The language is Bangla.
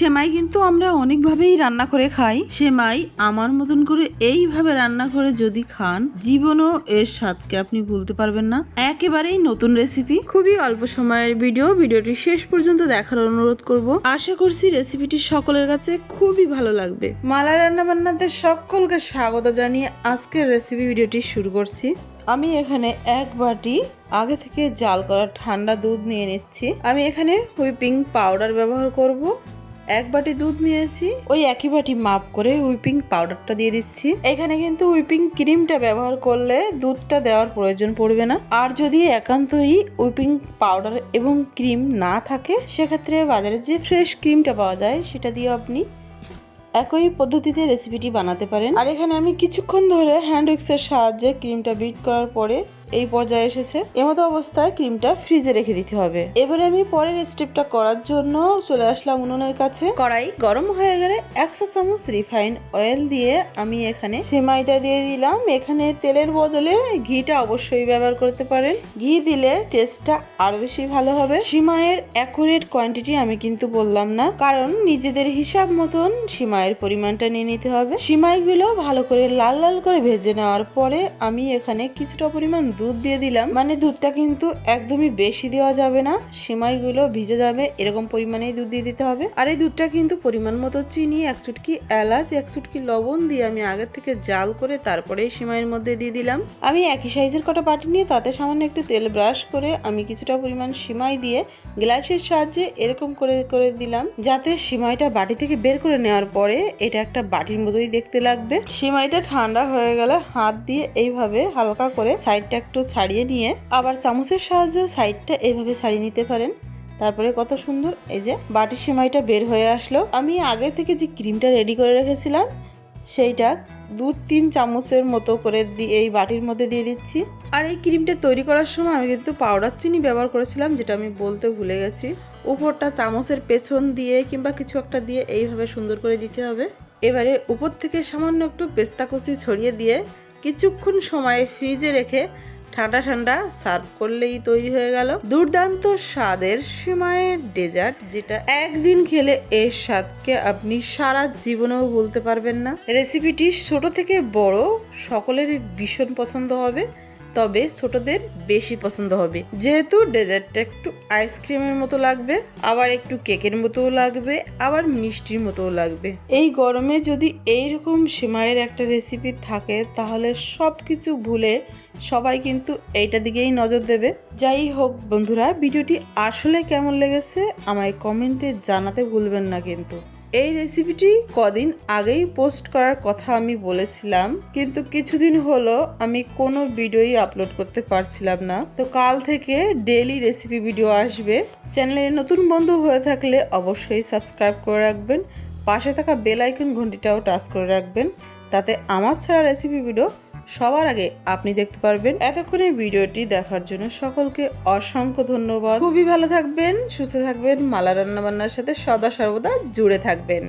সেমাই কিন্তু আমরা অনেকভাবেই রান্না করে খাই। সেমাই আমার মতন করে এইভাবে রান্না করে যদি খান, জীবনও এর স্বাদকে আপনি ভুলতে পারবেন না। একেবারেই নতুন রেসিপি খুবই অল্প সময়ের ভিডিও ভিডিওটি শেষ পর্যন্ত দেখার অনুরোধ করব। আশা করছি রেসিপিটি সকলের কাছে খুবই ভালো লাগবে। মালা রান্না বান্নাতে সকলকে স্বাগত জানিয়ে আজকের রেসিপি ভিডিওটি শুরু করছি। আমি এখানে এক বাটি আগে থেকে জাল করা ঠান্ডা দুধ নিয়ে নিচ্ছি। আমি এখানে হুইপিং পাউডার ব্যবহার করব। এক বাটি দুধ নিয়েছি। ওই একই বাটি মাপ করে হুইপিং পাউডারটা দিয়ে দিচ্ছি। এখানে কিন্তু হুইপিং ক্রিমটা ব্যবহার করলে দুধটা দেওয়ার প্রয়োজন পড়বে না। আর যদি একান্তই হুইপিং পাউডার এবং ক্রিম না থাকে, সেক্ষেত্রে বাজারে যে ফ্রেশ ক্রিমটা পাওয়া যায়, সেটা দিয়ে আপনি একই পদ্ধতিতে রেসিপিটি বানাতে পারেন। আর এখানে আমি কিছুক্ষণ ধরে হ্যান্ড উইক্সের সাহায্যে ক্রিমটা বিট করার পরে এই পর্যায়ে এসেছে। এমতো অবস্থায় ক্রিমটা ফ্রিজে রেখে দিতে হবে। এবারে আমি পরের স্টেপটা করার জন্য চলে আসলাম উনুনের কাছে। কড়াই গরম হয়ে গেলে একশো চামচ রিফাইন অয়েল দিয়ে আমি এখানে সেমাইটা দিয়ে দিলাম। এখানে তেলের বদলে ঘিটা অবশ্যই ব্যবহার করতে পারেন। ঘি দিলে টেস্টটা আরও বেশি ভালো হবে। সিমাইয়ের অ্যাকুরেট কোয়ান্টিটি আমি কিন্তু বললাম না, কারণ নিজেদের হিসাব মতন সিমাইয়ের পরিমাণটা নিয়ে নিতে হবে। সিমাইগুলো ভালো করে লাল লাল করে ভেজে নেওয়ার পরে আমি এখানে কিছুটা পরিমাণ দুধ দিয়ে দিলাম। মানে দুধটা কিন্তু একদমই বেশি দেওয়া যাবে না। সিমাইগুলো ভিজে যাবে, এরকম পরিমাণেই দুধ দিয়ে দিতে হবে। আর এই দুধটা কিন্তু পরিমাণ মতো চিনি, এক চুটকি এলাচ, এক চুটকি লবণ দিয়ে আমি আগের থেকে জাল করে তারপরে সিমাইয়ের মধ্যে দিয়ে দিলাম। আমি একই সাইজের কটা বাটি নিয়ে তাতে সামান্য একটু তেল ব্রাশ করে আমি কিছুটা পরিমাণ সিমাই দিয়ে গ্লাসের সাহায্যে এরকম করে করে দিলাম। যাতে সিমাইটা বাটি থেকে বের করে নেওয়ার পরে এটা একটা বাটির মতোই দেখতে লাগবে। সিমাইটা ঠান্ডা হয়ে গেলে হাত দিয়ে এইভাবে হালকা করে সাইডটা একটু ছাড়িয়ে নিয়ে আবার চামচের সাহায্যে সাইডটা এইভাবে ছাড়িয়ে নিতে পারেন। তারপরে কত সুন্দর এই যে বাটি সিমাইটা বের হয়ে আসলো। আমি আগে থেকে যে ক্রিমটা রেডি করে রেখেছিলাম, সেইটা দু তিন চামচের মতো করে দিয়ে এই বাটির মধ্যে দিয়ে দিচ্ছি। আর এই ক্রিমটা তৈরি করার সময় আমি কিন্তু পাউডার চিনি ব্যবহার করেছিলাম, যেটা আমি বলতে ভুলে গেছি। উপরটা চামচের পেছন দিয়ে কিংবা কিছু একটা দিয়ে এইভাবে সুন্দর করে দিতে হবে। এবারে উপর থেকে সামান্য একটু পেস্তা কুচি ছড়িয়ে দিয়ে কিছুক্ষণ সময় ফ্রিজে রেখে ঠান্ডা ঠান্ডা সার্ভ করলেই তৈরি হয়ে গেল দুর্দান্ত স্বাদের সিমাইয়ের ডেজার্ট, যেটা একদিন খেলে এর স্বাদকে আপনি সারা জীবনেও ভুলতে পারবেন না। রেসিপিটি ছোট থেকে বড়, সকলেরই ভীষণ পছন্দ হবে। তবে ছোটদের বেশি পছন্দ হবে। যেহেতু ডেজার্টটা একটু আইসক্রিমের মতো লাগবে, আবার একটু কেকের মতোও লাগবে, আবার মিষ্টির মতোও লাগবে। এই গরমে যদি এইরকম সিমাইয়ের একটা রেসিপি থাকে, তাহলে সব কিছু ভুলে সবাই কিন্তু এইটা দিকেই নজর দেবে। যাই হোক বন্ধুরা, ভিডিওটি আসলে কেমন লেগেছে আমায় কমেন্টে জানাতে ভুলবেন না কিন্তু। এই রেসিপিটি কদিন আগেই পোস্ট করার কথা আমি বলেছিলাম, কিন্তু কিছুদিন হলো আমি কোনো ভিডিওই আপলোড করতে পারছিলাম না। তো কাল থেকে ডেলি রেসিপি ভিডিও আসবে। চ্যানেলে নতুন বন্ধু হয়ে থাকলে অবশ্যই সাবস্ক্রাইব করে রাখবেন, পাশে থাকা বেল আইকন ঘন্টিটাও টাচ করে রাখবেন। তাতে আমার ছাড়া রেসিপি ভিডিও সবার আগে আপনি দেখতে পারবেন। এতক্ষণে ভিডিওটি দেখার জন্য সকলকে অসংখ্য ধন্যবাদ। খুবই ভালো থাকবেন, সুস্থ থাকবেন, মালা রান্নাবান্নার সাথে সদা সর্বদা জুড়ে থাকবেন।